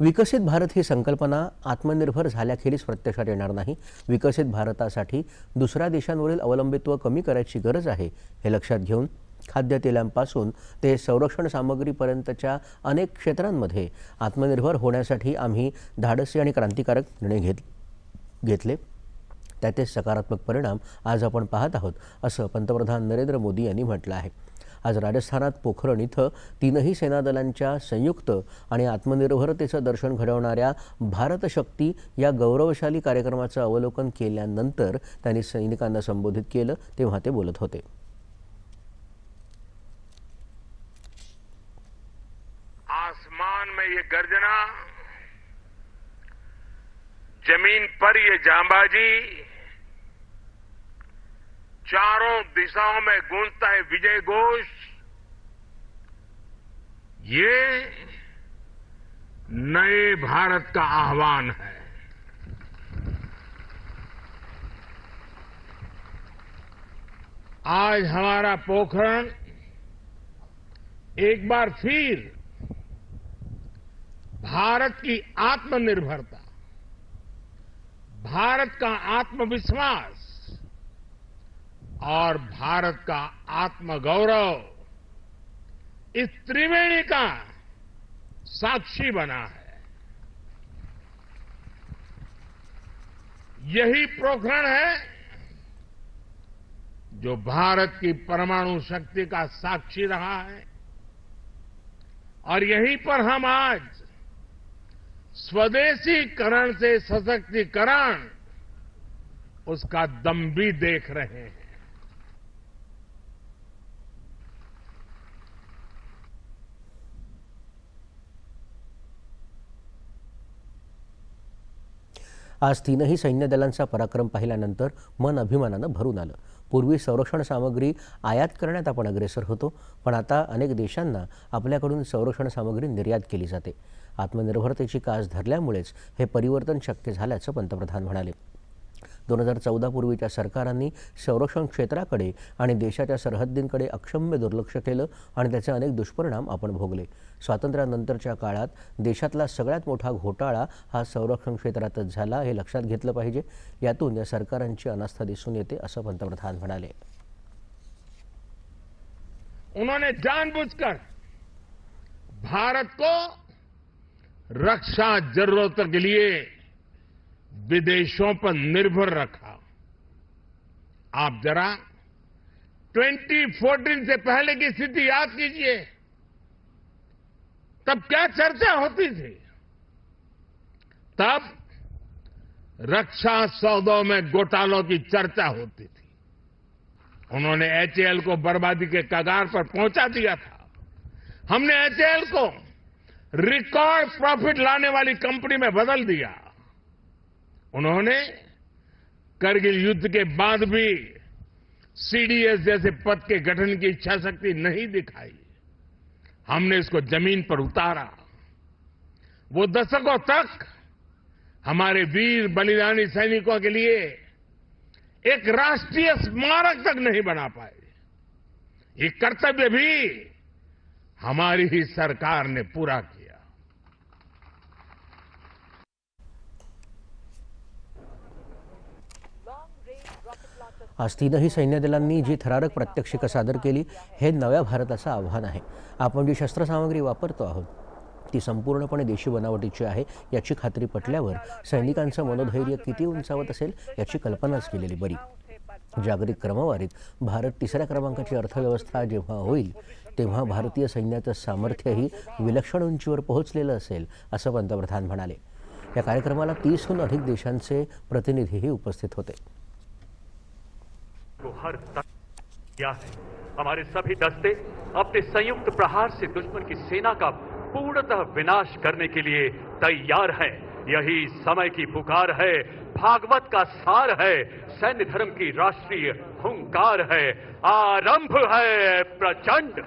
विकसित भारत ही संकल्पना आत्मनिर्भर झाल्याखेरीज प्रत्यक्षात येणार नाही. विकसित भारतासाठी दुसऱ्या देशांवरील अवलंबित्व कमी करायची गरज आहे हे लक्षात घेऊन खाद्यतेलांपासून ते संरक्षण सामग्रीपर्यंतच्या अनेक क्षेत्रांमध्ये आत्मनिर्भर होण्यासाठी आम्ही धाडसी आणि क्रांतिकारक निर्णय घेत घेतले. त्याचे सकारात्मक परिणाम आज आपण पाहत आहोत असं पंतप्रधान नरेंद्र मोदी यांनी म्हटलं आहे. आज राजस्थानात पोखरण इथं तीनही सेनादलांच्या संयुक्त आणि आत्मनिर्भरतेचं दर्शन घडवणाऱ्या भारत शक्ती या गौरवशाली कार्यक्रमाचं अवलोकन केल्यानंतर त्यांनी सैनिकांना संबोधित केलं तेव्हा ते बोलत होते. आसमान में ये गर्जना जमीन पर ये जांबाजी चारों दिशाओं में गूंजता है विजय घोष ये नए भारत का आह्वान है। आज हमारा पोखरण एक बार फिर भारत की आत्मनिर्भरता, भारत का आत्मविश्वास और भारत का आत्मगौरव इस त्रिवेणी का साक्षी बना है। यही प्रोखरण है जो भारत की परमाणु शक्ति का साक्षी रहा है। और यहीं पर हम आज स्वदेशीकरण से सशक्तिकरण, उसका दम भी देख रहे हैं। आज तीनही सैन्य दलांचा पराक्रम पाहिल्यानंतर मन अभिमानानं भरून आलं. पूर्वी संरक्षण सामग्री आयात करण्यात आपण अग्रेसर होतो पण आता अनेक देशांना आपल्याकडून संरक्षण सामग्री निर्यात केली जाते. आत्मनिर्भरतेची कास धरल्यामुळेच हे परिवर्तन शक्य झाल्याचं पंतप्रधान म्हणाले. दोन हजार चौदा पूर्वीच्या सरकारांनी संरक्षण क्षेत्राकडे आणि देशाच्या सरहद्दींकडे अक्षम्य दुर्लक्ष केलं आणि त्याचे अनेक दुष्परिणाम आपण भोगले. स्वातंत्र्यानंतरच्या काळात देशातला सगळ्यात मोठा घोटाळा हा संरक्षण क्षेत्रातच झाला हे लक्षात घेतलं पाहिजे. यातून या सरकारांची अनास्था दिसून येते असं पंतप्रधान म्हणाले. उन्होंने जानबूझकर भारत को रक्षा जरूरतों के लिए विदेशों पर निर्भर रखा। आप जरा 2014 से पहले की स्थिति याद कीजिए। तब क्या चर्चा होती थी? तब रक्षा सौदों में घोटालों की चर्चा होती थी। उन्होंने एचएएल को बर्बादी के कगार पर पहुँचा दिया था। हमने एचएएल को रिकॉर्ड प्रॉफिट लाने वाली कंपनी में बदल दिया। उन्होंने करगिल युद्ध के बाद भी सीडीएस जैसे पद के गठन की इच्छा शक्ति नहीं दिखाई। हमने इसको ज़मीन पर उतारा। वो दशकों तक हमारे वीर बलिदानी सैनिकों के लिए एक राष्ट्रीय स्मारक तक नहीं बना पाए। ये कर्तव्य भी हमारी ही सरकार ने पूरा किया। आज तीनही सैन्यदलांनी जी थरारक प्रात्यक्षिकं सादर केली हे नव्या भारताचं आव्हान आहे. आपण जी शस्त्रसामग्री वापरतो आहोत ती संपूर्णपणे देशी बनावटीची आहे याची खात्री पटल्यावर सैनिकांचं मनोधैर्य किती उंचावत असेल याची कल्पनाच केलेली बरी. जागतिक क्रमवारीत भारत तिसऱ्या क्रमांकाची अर्थव्यवस्था जेव्हा होईल तेव्हा भारतीय सैन्याचं सामर्थ्यही विलक्षण उंचीवर पोहोचलेलं असेल असं पंतप्रधान म्हणाले. या कार्यक्रमाला तीसहून अधिक देशांचे प्रतिनिधीही उपस्थित होते. को हर तक किया है। हमारे सभी दस्ते अपने संयुक्त प्रहार से दुश्मन की सेना का पूर्णतः विनाश करने के लिए तैयार है। यही समय की पुकार है, भागवत का सार है, सैन्य धर्म की राष्ट्रीय हुंकार है। आरंभ है प्रचंड।